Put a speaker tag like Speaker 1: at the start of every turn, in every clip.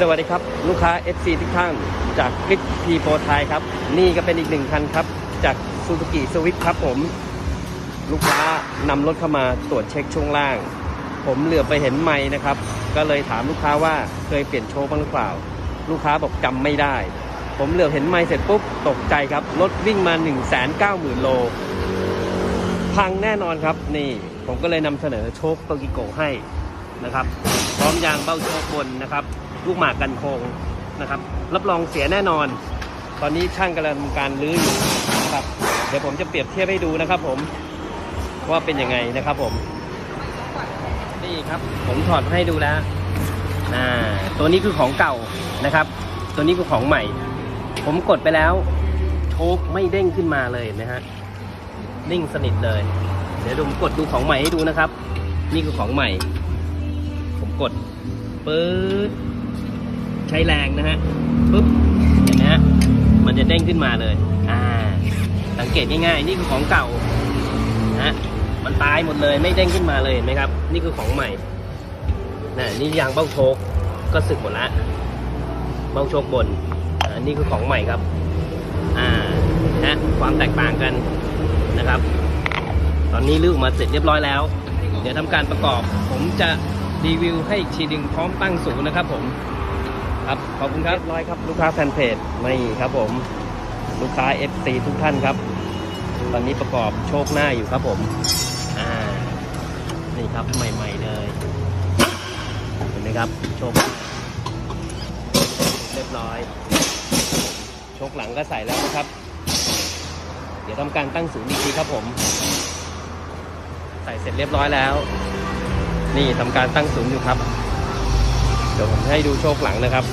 Speaker 1: สวัสดีครับ ลูกค้า FC ทุกท่านจากคลิปพีโ r ไทยครับ นี่ก็เป็นอีกหนึ่งคันครับ จากซูซูกิสวิ t ครับผม ลูกค้านำรถเข้ามาตรวจเช็คช่วงล่าง ผมเหลือไปเห็นไม้นะครับ ก็เลยถามลูกค้าว่าเคยเปลี่ยนโชว์บ้างหรือเปล่า ลูกค้าบอกจำไม่ได้ ผมเหลือเห็นไม้เสร็จปุ๊บตกใจครับ รถวิ่งมา 1 9 0 0 0 0 โล พังแน่นอนครับนี่ ผมก็เลยนำเสนอโชคโตกิโกให้นะครับ พร้อมยางเบ้าโชคบนนะครับ ลูกหมากกันโคงนะครับ รับรองเสียแน่นอน ตอนนี้ช่างกำลังทำการรื้ออยู่นะครับ เดี๋ยวผมจะเปรียบเทียบให้ดูนะครับ ผมว่าเป็นยังไงนะครับผมนี่ครับ ผมถอดมาให้ดูแล้วตัวนี้คือของเก่านะครับ ตัวนี้คือของใหม่ ผมกดไปแล้ว โชคไม่เด้งขึ้นมาเลยนไหมฮะนิ่งสนิทเลย เดี๋ยวผมกดดูของใหม่ให้ดูนะครับ นี่คือของใหม่ ผมกดปื๊ด ช้แรงนะฮะปุ๊บเห็นไหมฮะมันจะเด้งขึ้นมาเลย อ่า สังเกตง่ายๆ นี่คือของเก่านะฮะมันตายหมดเลยไม่เด้งขึ้นมาเลยเห็นไหมครับ นี่คือของใหม่นะนี่ยางเบ้าโชกก็สึกหมดละเบ้าโชกบนอันนี้คือของใหม่ครับ อ่านะความแตกต่างกันนะครับ ตอนนี้ลื้อออกมาเสร็จเรียบร้อยแล้ว เดี๋ยวทำการประกอบ ผมจะรีวิวให้อีกทีหนึ่งพร้อมตั้งศูนย์นะครับผม ครับขอบคุณครับร้อยครับ ลูกค้าแฟนเพจนี่ครับผม ลูกค้า FC ทุกท่านครับ ตอนนี้ประกอบโชคหน้าอยู่ครับผมอ่านี่ครับใหม่ ๆ เลยเห็นไหมครับโชคเรียบร้อย โชคหลังก็ใส่แล้วนะครับ เดี๋ยวทำการตั้งศูนย์อีกทีครับผม ใส่เสร็จเรียบร้อยแล้ว นี่ทำการตั้งศูนย์อยู่ครับ เดี๋ยวผมให้ดูโชคหลังนะครับ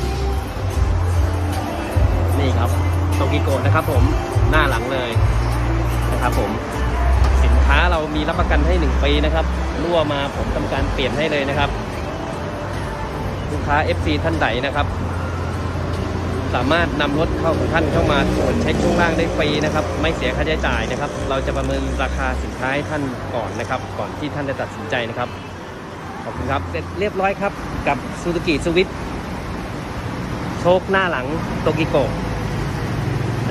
Speaker 1: นี่ครับโตกิโกะนะครับผมหน้าหลังเลยนะครับผมสินค้าเรามีรับประกันให้หนึ่งปีนะครับรั่วมาผมทำการเปลี่ยนให้เลยนะครับ ลูกค้า FC ท่านใดนะครับ สามารถนำรถเข้าของท่านเข้ามาตรวจเช็คช่วงล่างได้ฟรีนะครับ ไม่เสียค่าใช้จ่ายนะครับ เราจะประเมินราคาสินค้าให้ท่านก่อนนะครับ ก่อนที่ท่านจะตัดสินใจนะครับ ขอบคุณครับเสร็จเรียบร้อยครับกับซูซูกิสวิ t โชคหน้าหลังโตกิโก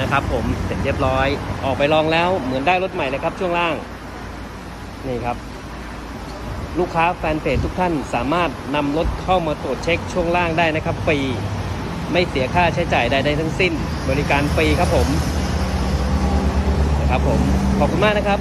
Speaker 1: นะครับผมเสร็จเรียบร้อยออกไปลองแล้วเหมือนได้รถใหม่เลยครับช่วงล่าง นี่ครับ ลูกค้าแฟนเพจทุกท่านสามารถนำรถเข้ามาตรวจเช็คช่วงล่างได้นะครับฟรีไม่เสียค่าใช้จ่ายใดๆทั้งสิ้น บริการฟรีครับผมนะครับผมขอบคุณมากนะครับ